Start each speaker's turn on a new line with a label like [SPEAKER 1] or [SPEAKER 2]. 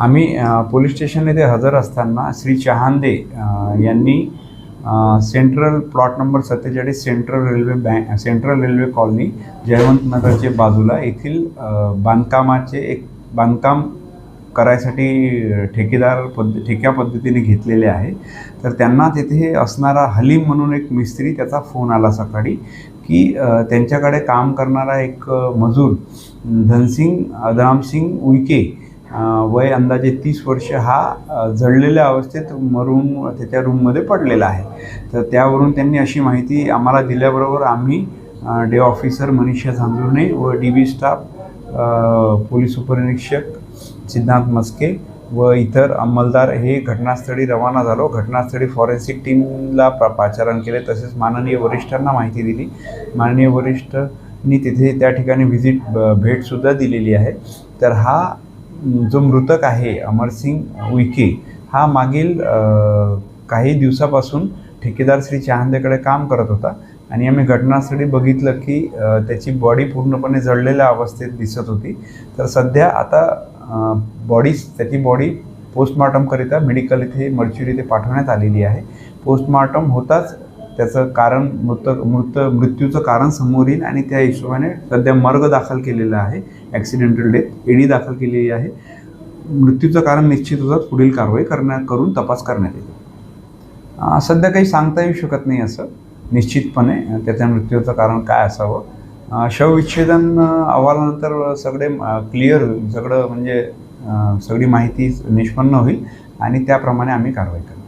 [SPEAKER 1] आम्ही police station येथे हजर असताना श्री चहांदे यांनी सेंट्रल प्लॉट नंबर सत्तेचाळीस central railway bank central railway colony जयवंतनगरचे बाजूला येथील बांधकामाचे एक बांधकाम करायसाठी ठेकेदार पद्ध ठेक्या पद्धतीने घेतलेले आहे. तर त्यांना तिथे असणारा हलीम म्हणून एक मिस्त्री त्याचा फोन आला सकाळी की त्यांच्याकडे काम करणारा एक मजूर धनसिंग अदरामसिंग उईके वय अंदाजे तीस वर्ष हा जळलेल्या अवस्थेत मरून त्याच्या रूममध्ये पडलेला आहे. तर त्यावरून त्यांनी अशी माहिती आम्हाला दिल्याबरोबर आम्ही डे ऑफिसर मनीषा झांजुर्णे व डी बी स्टाफ पोलीस उपनिरीक्षक सिद्धांत मस्के व इतर अंमलदार हे घटनास्थळी रवाना झालो. घटनास्थळी फॉरेन्सिक टीमला प्रा पाचारण केले. तसेच माननीय वरिष्ठांना माहिती दिली. माननीय वरिष्ठनी तिथे त्या ठिकाणी व्हिजिट ब- भेटसुद्धा दिलेली आहे. तर हा जो मृतक आहे अमरसिंग उईके हा मागील काही दिवसापासून ठेकेदार श्री चहांदेकडे काम करत होता आणि आम्ही घटनास्थळी बघितलं की त्याची बॉडी पूर्णपणे जळलेल्या अवस्थेत दिसत होती. तर सध्या आता बॉडी त्याची बॉडी पोस्टमॉर्टमकरिता मेडिकल इथे मर्च्युरी इथे पाठवण्यात आलेली आहे. पोस्टमॉर्टम होताच त्याचं कारण मृत मृत मृत्यूचं कारण समोर येईल आणि त्या हिशोबाने सध्या मर्ग दाखल केलेला आहे. ॲक्सिडेंटल डेथ एडी दाखल केलेली आहे. मृत्यूचं कारण निश्चित होतात पुढील कारवाई करण्या करून तपास करण्यात येईल. सध्या काही सांगता येऊ शकत नाही असं. निश्चितपणे त्याच्या मृत्यूचं कारण काय असावं. शवविच्छेदन अहवालानंतर सगळे क्लिअर होईल सगळं म्हणजे सगळी माहिती निष्पन्न होईल आणि त्याप्रमाणे आम्ही कारवाई करू.